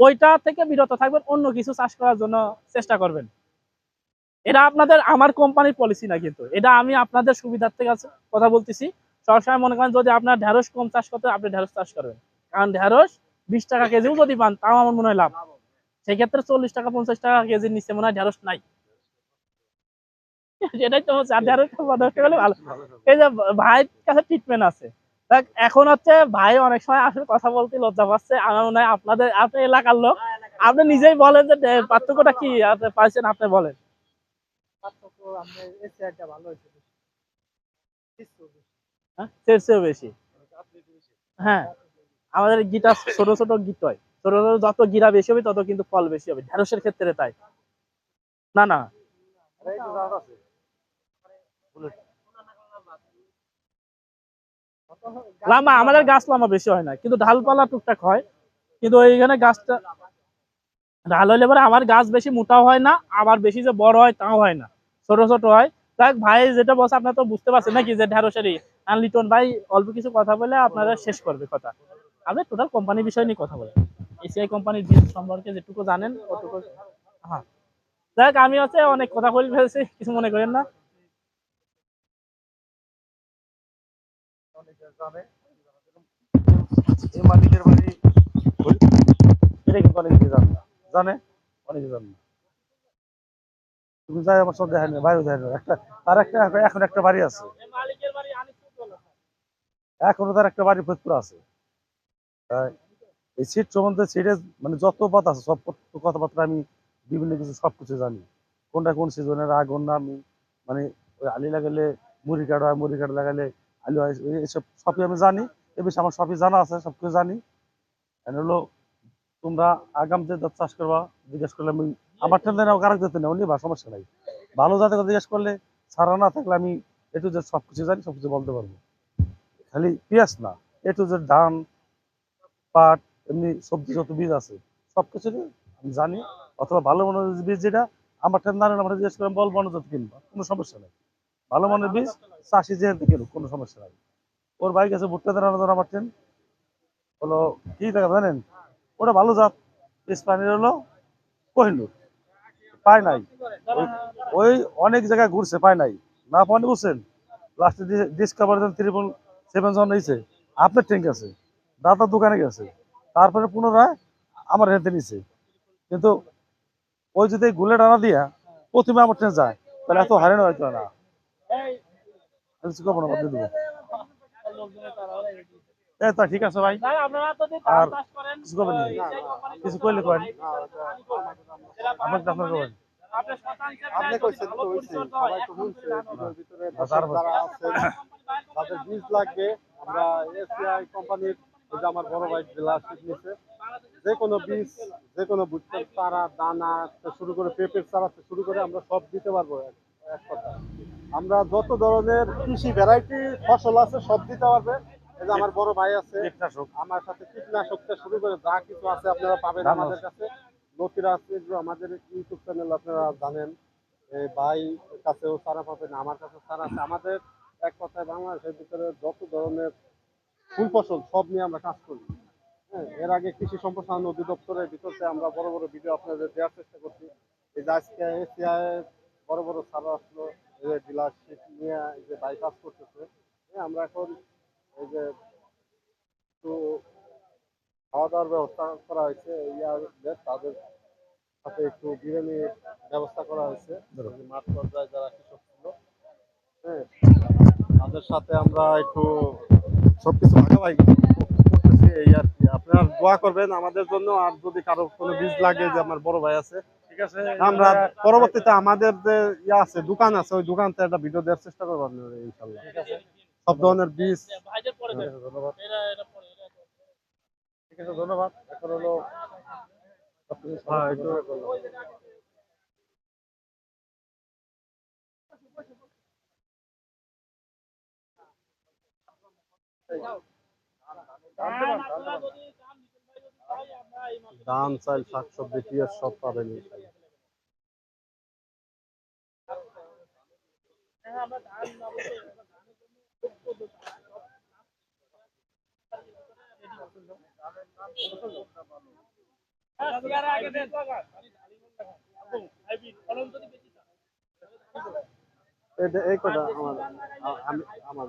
ওইটা থেকে বিরত থাকবেন, অন্য কিছু চাষ করার জন্য চেষ্টা করবেন। এটা আপনাদের, আমার কোম্পানির পলিসি না কিন্তু। এটা আমি আপনাদের সুবিধার্থে কাছে কথা বলতেছি। সবসময় মনে করেন যদি আপনার ঢেঁড়স কম চাষ করতে আপনি ঢেঁড়স চাষ করবেন। কারণ ঢেঁড়স বিশ টাকা কেজিও যদি পান, তাও আমার মনে হয় লাভ। সেক্ষেত্রে চল্লিশ টাকা, পঞ্চাশ টাকা কেজির নিচে মনে হয় ঢেঁড়স নাই। এটাই তো হচ্ছে, আর ঢেঁড়স ভালো। এই যে ভাইয়ের কাছে ট্রিটমেন্ট আছে। এখন হচ্ছে ভাই অনেক সময় আসলে কথা বলতে লজ্জা পাচ্ছে। আমার মনে হয় আপনাদের আপনার এলাকার লোক। আপনি নিজেই বলেন যে পার্থক্যটা কি? আপনি পাইছেন আপনি বলেন। হ্যাঁ? বেশি। হ্যাঁ। আমাদের ছোট ছোট গিট হয়। ছোট ছোট যত গিরা বেশি হবে তত কিন্তু ফল বেশি হবে। ঢেঁড়সের ক্ষেত্রে তাই। না না। লাম্বা আমাদের গাছ লম্বা বেশি হয় না, কিন্তু ঢালপালা টুকটাক হয়। কিন্তু ওইখানে গাছটা ঢাল হইলে পরে আমার গাছ বেশি মোটাও হয় না, আবার বেশি যে বড় হয় তাও হয় না, ছোট ছোট হয়। দেখ ভাই যেটা বলছে আপনার তো বুঝতে পারছেন নাকি যে ঢেঁড়সেরই। আর লিটন ভাই অল্প কিছু কথা বলে আপনারা শেষ করবে কথা। আপনি টোটাল কোম্পানির বিষয় নিয়ে কথা বলেন। এসিআই কোম্পানির বীজ সম্পর্কে যেটুকু জানেন, ওটুকু হ্যাঁ। দেখ আমি হচ্ছে অনেক কথা বলে ফেলছি, কিছু মনে করেন না। এখন- একটা বাড়ি আছে এই সিট সম্বন্ধে সিটে মানে যত পথ আছে সব কথাবার্তা আমি বিভিন্ন কিছু সব কিছু জানি কোনটা কোন সিজনের আগুন না আমি মানে ওই আলি লাগালে মুড়ি কাটা হয় মুড়ি কাটা লাগালে আলু এইসব সবই আমি জানি। এ বিষয়ে আমার সবই জানা আছে সব কিছু জানি হলো, তোমরা আগাম যে জাত চাষ করবা, জিজ্ঞেস করলে আমি আমার টেন নাও কারক দিতে নেও নিবা সমস্যা নাই। ভালো জাতের জিজ্ঞেস করলে, সারা না থাকলে আমি একটু যে সব কিছু জানি সব কিছু বলতে পারব। খালি পেঁয়াজ না, এ টু জেড ধান, পাট, এমনি সবজি যত বীজ আছে সব কিছু আমি জানি। অথবা ভালো মানের বীজ যেটা, আমার ঠান্ডা আমরা জিজ্ঞেস করে বল বনজাত কিনবা, কোনো সমস্যা নেই। ভালো মানের বীজ চাষি যেহেন থেকে কোনো সমস্যা নাই। ওর বাইক আছে ভুট্টা দাঁড়ানো ধরা ট্রেন হলো, কি দেখা জানেন? ওটা ভালো জাত। স্পানির হলো কোহিনুর। পায় নাই। ওই- অনেক জায়গায় ঘুরছে পায় নাই। না পানি বুঝছেন? লাস্টে ডিসকাভার ত্রিপল সেভেন জন নিয়েছে আপনার ট্যাঙ্ক আছে। দাদার দোকানে গেছে। তারপরে পুনরায় আমার হেঁটে নিছে। কিন্তু ওই যদি গুলে ডানা দিয়া প্রথমে আমার ট্রেন যায়, তাহলে এত হারানো হয়তো না। আমি কিছু করব না বাদ দিয়ে দেবো। লোকজনের তারা হলে এগিয়ে। এ তা ঠিক আছে ভাই। আর কিছু করবেন করলে করেন এরা আপনার আপনার করবেন আপনি কইছেন তো হইছে সবাই তো শুনছে। ভিডিওর ভিতরে তারপর? দর্শক যারা আছেন তাদের বীজ লাগবে আমরা এসিআই কোম্পানির যে আমার বড় ভাই নিছে যে কোনো বীজ যে কোনো ভুট্টার চারা দানা থেকে শুরু করে পেঁপের চারা থেকে শুরু করে আমরা সব দিতে পারব এক কথা। আমরা যত ধরনের কৃষি ভ্যারাইটি ফসল আছে সব দিতে পারবে। এই যে আমার বড় ভাই আছে আমার সাথে কীটনাশক থেকে শুরু করে যা কিছু আছে আপনারা পাবেন আমাদের কাছে। নথিরা আছে আমাদের ইউটিউব চ্যানেল আপনারা জানেন। ভাই কাছেও সারা পাবেন আমার কাছে সারা আছে। আমাদের এক কথায় বাংলাদেশের ভিতরে যত ধরনের ফুল ফসল সব নিয়ে আমরা কাজ করি। হ্যাঁ এর আগে কৃষি সম্প্রসারণ অধিদপ্তরের ভিতরে আমরা বড় বড় ভিডিও আপনাদের দেওয়ার চেষ্টা করছি। এই যে আজকে এসিআই বড় বড় সারা আসলো যে ডিলারশিপ নিয়ে যে ভাই করতেছে। আমরা এখন এই যে একটু খাওয়া দাওয়ার ব্যবস্থা করা হয়েছে তাদের সাথে একটু ব্যবস্থা করা হয়েছে। মাঠ পর্যায়ে যারা কৃষক ছিল হ্যাঁ তাদের সাথে আমরা একটু সবকিছু ভাগাভাগি করতেছি এই আর কি। আপনারা দোয়া করবেন আমাদের জন্য আর যদি কারও কোনো বীজ লাগে যে আমার বড় ভাই আছে আমরা পরবর্তীতে আমাদের যে ইয়ে আছে দোকান আছে ওই দোকানতে একটা ভিডিও দেওয়ার চেষ্টা করব আপনারা ইনশাল্লাহ সব ধরনের বীজ। ধন্যবাদ। ঠিক আছে ধন্যবাদ এখন হলো হ্যাঁ, একটু-। ধান চাল শাকসবজি পেঁয়াজ সব পাবেন এই কথা আমার আমার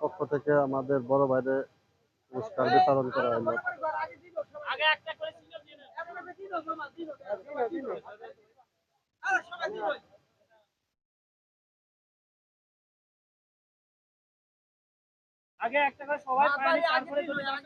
পক্ষ থেকে আমাদের বড় ভাইদের পুরস্কার বিতরণ করা হলো। একটা করে আগে একটা করে সবাই পায়নি তারপরে চলে যাবে